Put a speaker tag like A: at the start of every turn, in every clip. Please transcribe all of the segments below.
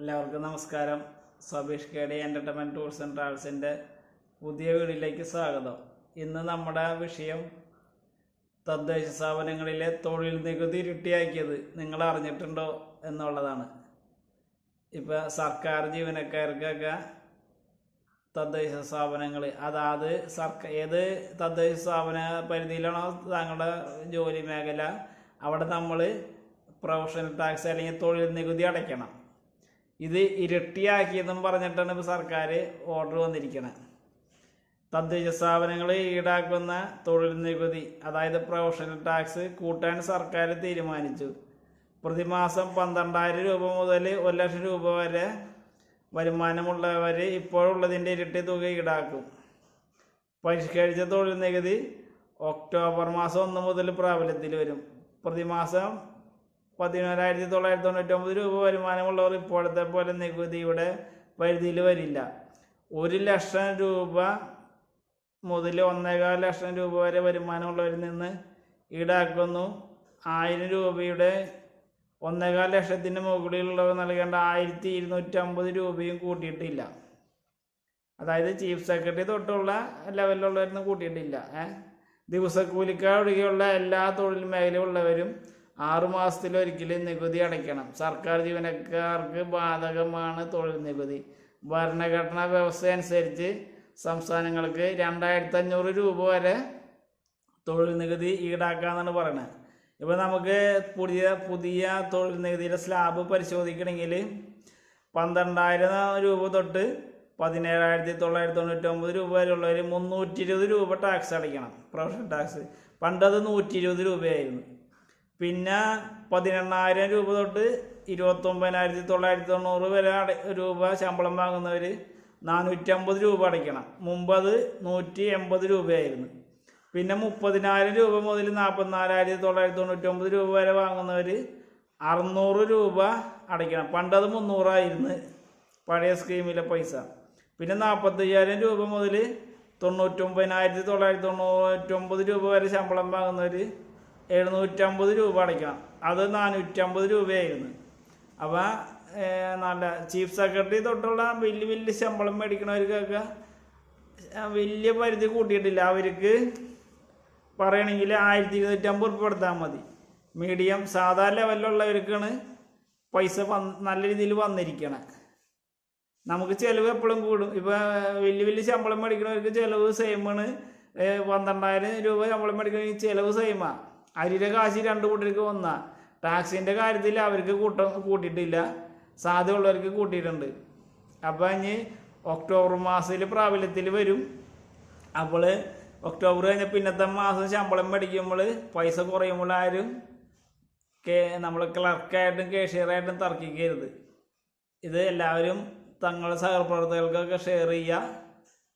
A: എല്ലാവർക്കും നമസ്കാരം. Sabeesh K D entertainment tours and ട്രാവൽസിന്റെ പുതിയ വീടിലേക്ക് സ്വാഗതം. ഇന്ന് നമ്മുടെ വിഷയം തദ്ദേശ സ്ഥാപനങ്ങളിലെ തൊഴിൽ നികുതി ഇരട്ടിയാക്കിയത് നിങ്ങൾ അറിഞ്ഞിട്ടുണ്ടോ എന്നുള്ളതാണ്. ഇപ്പോൾ സർക്കാർ ജീവനക്കാർക്കൊക്കെ തദ്ദേശ സ്ഥാപനങ്ങൾ അതാത് സർക്കാർ ഏത് തദ്ദേശ സ്ഥാപന പരിധിയിലാണോ താങ്കളുടെ ജോലി മേഖല അവിടെ നമ്മൾ പ്രൊഫഷണൽ ടാക്സ് അല്ലെങ്കിൽ തൊഴിൽ നികുതി അടയ്ക്കണം. ഇത് ഇരട്ടിയാക്കിയെന്നും പറഞ്ഞിട്ടാണ് ഇപ്പോൾ സർക്കാർ ഓർഡർ വന്നിരിക്കുന്നത് തദ്ദേശ സ്ഥാപനങ്ങൾ ഈടാക്കുന്ന തൊഴിൽ നികുതി അതായത് പ്രൊഫഷണൽ ടാക്സ് കൂട്ടാൻ സർക്കാർ തീരുമാനിച്ചു. പ്രതിമാസം പന്ത്രണ്ടായിരം രൂപ മുതൽ ഒരു ലക്ഷം രൂപ വരെ വരുമാനമുള്ളവർ ഇപ്പോഴുള്ളതിന്റെ ഇരട്ടി തുക ഈടാക്കും. പരിഷ്കരിച്ച തൊഴിൽ നികുതി ഒക്ടോബർ മാസം ഒന്ന് മുതൽ പ്രാബല്യത്തിൽ വരും. പ്രതിമാസം പതിനോരായിരത്തി തൊള്ളായിരത്തി തൊണ്ണൂറ്റൊമ്പത് രൂപ വരുമാനമുള്ളവർ ഇപ്പോഴത്തെ പോലെ നികുതിയുടെ പരിധിയിൽ വരില്ല. ഒരു ലക്ഷം രൂപ മുതൽ ഒന്നേകാൽ ലക്ഷം രൂപ വരെ വരുമാനമുള്ളവരിൽ നിന്ന് ഈടാക്കുന്നു. ആയിരം രൂപയുടെ ഒന്നേകാൽ ലക്ഷത്തിന് മുകളിലുള്ളവർ നൽകേണ്ട ആയിരത്തി ഇരുന്നൂറ്റമ്പത് രൂപയും കൂട്ടിയിട്ടില്ല. അതായത് ചീഫ് സെക്രട്ടറി തൊട്ടുള്ള ലെവലിലുള്ളവരൊന്നും കൂട്ടിയിട്ടില്ല. ഏഹ്? ദിവസക്കൂലിക്കാർ ഒഴികെയുള്ള എല്ലാ തൊഴിൽ മേഖലയുള്ളവരും ആറു മാസത്തിലൊരിക്കലും നികുതി അടയ്ക്കണം. സർക്കാർ ജീവനക്കാർക്ക് ബാധകമാണ് തൊഴിൽ നികുതി. ഭരണഘടനാ വ്യവസ്ഥ അനുസരിച്ച് സംസ്ഥാനങ്ങൾക്ക് രണ്ടായിരത്തി അഞ്ഞൂറ് രൂപ വരെ തൊഴിൽ നികുതി ഈടാക്കാന്നാണ് പറയുന്നത് ഇപ്പോൾ നമുക്ക് പുതിയ പുതിയ തൊഴിൽ നികുതിയുടെ സ്ലാബ് പരിശോധിക്കണമെങ്കിൽ പന്ത്രണ്ടായിരം രൂപ തൊട്ട് പതിനേഴായിരത്തി തൊള്ളായിരത്തി തൊണ്ണൂറ്റൊമ്പത് രൂപ വരെയുള്ളവർ മുന്നൂറ്റി ഇരുപത് രൂപ ടാക്സ് അടയ്ക്കണം. പ്രൊഫഷണൽ ടാക്സ് പണ്ടത് നൂറ്റി ഇരുപത് രൂപയായിരുന്നു. പിന്നെ പതിനെണ്ണായിരം രൂപ തൊട്ട് ഇരുപത്തൊമ്പതിനായിരത്തി തൊള്ളായിരത്തി തൊണ്ണൂറ് വരെ അട രൂപ ശമ്പളം വാങ്ങുന്നവർ നാനൂറ്റമ്പത് രൂപ അടയ്ക്കണം. മുമ്പ് അത് നൂറ്റി എൺപത് രൂപയായിരുന്നു. പിന്നെ മുപ്പതിനായിരം രൂപ മുതൽ നാൽപ്പത്തിനാലായിരത്തി തൊള്ളായിരത്തി തൊണ്ണൂറ്റൊമ്പത് രൂപ വരെ വാങ്ങുന്നവർ അറുന്നൂറ് രൂപ അടയ്ക്കണം. പണ്ടത് മുന്നൂറായിരുന്നു. പഴയ സ്കീമിലെ പൈസ. പിന്നെ നാൽപ്പത്തയ്യായിരം രൂപ മുതൽ തൊണ്ണൂറ്റൊമ്പതിനായിരത്തി തൊള്ളായിരത്തി തൊണ്ണൂറ്റൊമ്പത് രൂപ വരെ ശമ്പളം വാങ്ങുന്നവർ എഴുന്നൂറ്റമ്പത് രൂപ അടയ്ക്കണം. അത് നാനൂറ്റമ്പത് രൂപയായിരുന്നു. അപ്പോൾ നല്ല ചീഫ് സെക്രട്ടറി തൊട്ടുള്ള വലിയ വലിയ ശമ്പളം മേടിക്കണവർക്കൊക്കെ വലിയ പരിധി കൂട്ടിയിട്ടില്ല. അവർക്ക് പറയണമെങ്കിൽ ആയിരത്തി ഇരുന്നൂറ്റമ്പത് രൂപ കൊടുത്താൽ മതി. മീഡിയം സാധാ ലെവലിലുള്ളവർക്കാണ് പൈസ വന്ന് നല്ല രീതിയിൽ വന്നിരിക്കണം. നമുക്ക് ചിലവ് എപ്പോഴും കൂടും. ഇപ്പോൾ വലിയ വലിയ ശമ്പളം മേടിക്കുന്നവർക്ക് ചിലവ് സെയിമാണ് പന്ത്രണ്ടായിരം രൂപ ശമ്പളം മേടിക്കണമെങ്കിൽ ചിലവ് സെയിമാ അരിയുടെ കാശ് രണ്ട് കൂട്ടർക്ക് വന്ന. ടാക്സിന്റെ കാര്യത്തിൽ അവർക്ക് കൂട്ട കൂട്ടിയിട്ടില്ല. സാധ്യതയുള്ളവർക്ക് കൂട്ടിയിട്ടുണ്ട്. അപ്പോൾ ഇനി ഒക്ടോബർ മാസത്തിൽ പ്രാബല്യത്തിൽ വരും. അപ്പോൾ ഒക്ടോബർ കഴിഞ്ഞ പിന്നത്തെ മാസം ശമ്പളം മേടിക്കുമ്പോൾ പൈസ കുറയുമ്പോൾ ആരും കേ നമ്മൾ ക്ലർക്കായിട്ടും കേഷ്യറായിട്ടും തർക്കിക്കരുത്. ഇത് എല്ലാവരും തങ്ങളുടെ സഹപ്രവർത്തകർക്കൊക്കെ ഷെയർ ചെയ്യുക.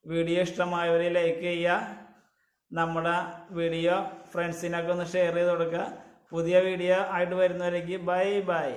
A: വീഡിയോ ഇഷ്ടമായവരെ ലൈക്ക് ചെയ്യുക. നമ്മുടെ വീഡിയോ ഫ്രണ്ട്സിനൊക്കെ ഒന്ന് ഷെയർ ചെയ്ത് കൊടുക്കുക. പുതിയ വീഡിയോ ആയിട്ട് വരുന്നവരേക്ക് ബൈ ബൈ